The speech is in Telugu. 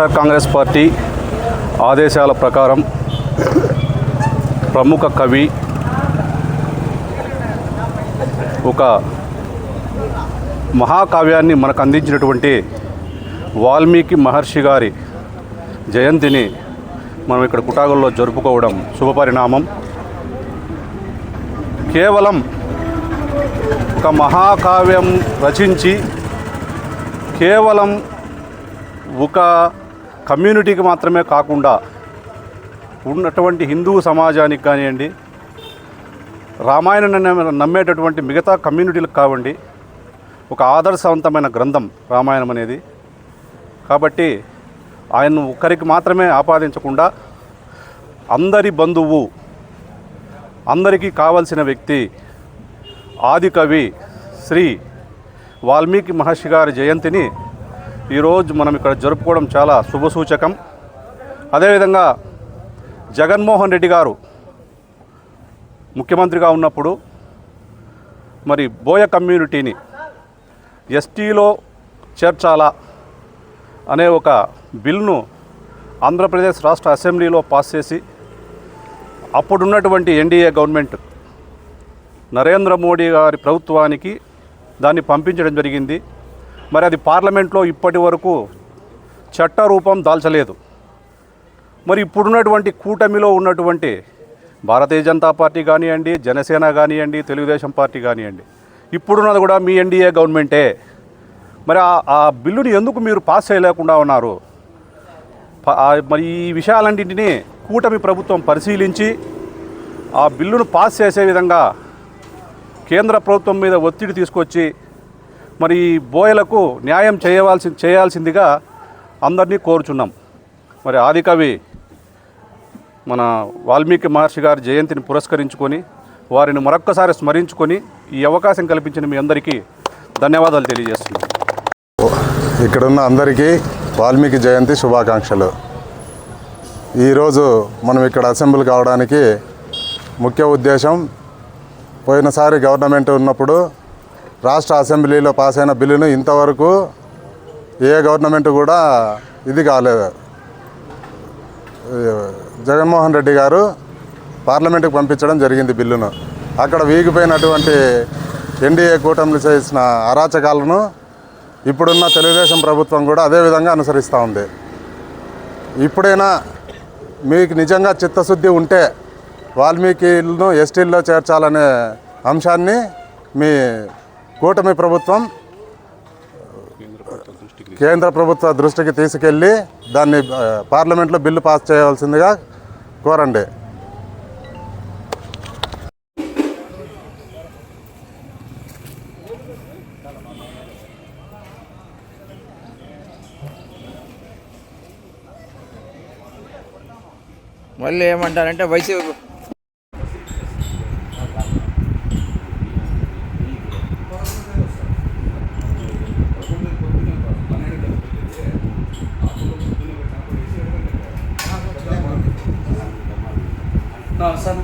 వైఎస్ఆర్ కాంగ్రెస్ పార్టీ ఆదేశాల ప్రకారం ప్రముఖ కవి ఒక మహాకావ్యాన్ని మనకు అందించినటువంటి వాల్మీకి మహర్షి గారి జయంతిని మనం ఇక్కడ కుటాగల్లో జరుపుకోవడం శుభపరిణామం. కేవలం ఒక మహాకావ్యం రచించి కేవలం ఒక కమ్యూనిటీకి మాత్రమే కాకుండా ఉన్నటువంటి హిందూ సమాజానికి కానివ్వండి రామాయణాన్ని నమ్మేటటువంటి మిగతా కమ్యూనిటీలకు కావండి ఒక ఆదర్శవంతమైన గ్రంథం రామాయణం అనేది. కాబట్టి ఆయన్ను ఒక్కరికి మాత్రమే ఆపాదించకుండా అందరి బంధువు అందరికీ కావలసిన వ్యక్తి ఆది కవి శ్రీ వాల్మీకి మహర్షి గారి జయంతిని ఈరోజు మనం ఇక్కడ జరుపుకోవడం చాలా శుభసూచకం అదేవిధంగా జగన్మోహన్ రెడ్డి గారు ముఖ్యమంత్రిగా ఉన్నప్పుడు మరి బోయ కమ్యూనిటీని ఎస్టీలో చేర్చాలా అనే ఒక బిల్ను ఆంధ్రప్రదేశ్ రాష్ట్ర అసెంబ్లీలో పాస్ చేసి అప్పుడున్నటువంటి ఎన్డీఏ గవర్నమెంట్ నరేంద్ర మోడీ గారి ప్రభుత్వానికి దాన్ని పంపించడం జరిగింది. మరి అది పార్లమెంట్లో ఇప్పటి వరకు చట్ట రూపం దాల్చలేదు. మరి ఇప్పుడున్నటువంటి కూటమిలో ఉన్నటువంటి భారతీయ జనతా పార్టీ కానివ్వండి జనసేన కానివ్వండి తెలుగుదేశం పార్టీ కానివ్వండి ఇప్పుడున్నది కూడా మీ ఎన్డీఏ గవర్నమెంటే. మరి ఆ- ఆ బిల్లుని ఎందుకు మీరు పాస్ చేయలేకుండా ఉన్నారు? మరి ఈ విషయాలన్నింటినీ కూటమి ప్రభుత్వం పరిశీలించి ఆ బిల్లును పాస్ చేసే విధంగా కేంద్ర ప్రభుత్వం మీద ఒత్తిడి తీసుకొచ్చి మరి ఈ బోయలకు న్యాయం చేయవలసి చేయాల్సిందిగా అందరినీ కోరుచున్నాం. మరి ఆదికవి మన వాల్మీకి మహర్షి గారి జయంతిని పురస్కరించుకొని వారిని మరొక్కసారి స్మరించుకొని ఈ అవకాశం కల్పించిన మీ అందరికీ ధన్యవాదాలు తెలియజేస్తున్నాం. ఇక్కడున్న అందరికీ వాల్మీకి జయంతి శుభాకాంక్షలు. ఈరోజు మనం ఇక్కడ అసెంబ్లీ కావడానికి ముఖ్య ఉద్దేశం పోయినసారి గవర్నమెంట్ ఉన్నప్పుడు రాష్ట్ర అసెంబ్లీలో పాస్ అయిన బిల్లును ఇంతవరకు ఏ గవర్నమెంట్ కూడా ఇది కాలేదు. జగన్మోహన్ రెడ్డి గారు పార్లమెంటుకు పంపించడం జరిగింది బిల్లును. అక్కడ వీగిపోయినటువంటి ఎన్డీఏ కూటమిలు చేసిన అరాచకాలను ఇప్పుడున్న తెలుగుదేశం ప్రభుత్వం కూడా అదే విధంగా అనుసరిస్తూ ఉంది. ఇప్పుడైనా మీకు నిజంగా చిత్తశుద్ధి ఉంటే వాల్మీకిలను ఎస్టీల్లో చేర్చాలనే అంశాన్ని మీ కూటమి ప్రభుత్వం కేంద్ర ప్రభుత్వ దృష్టికి తీసుకెళ్ళి దాన్ని పార్లమెంట్లో బిల్లు పాస్ చేయవలసిందిగా కోరండి. మళ్ళీ ఏమంటారంటే వైసీపీ 那三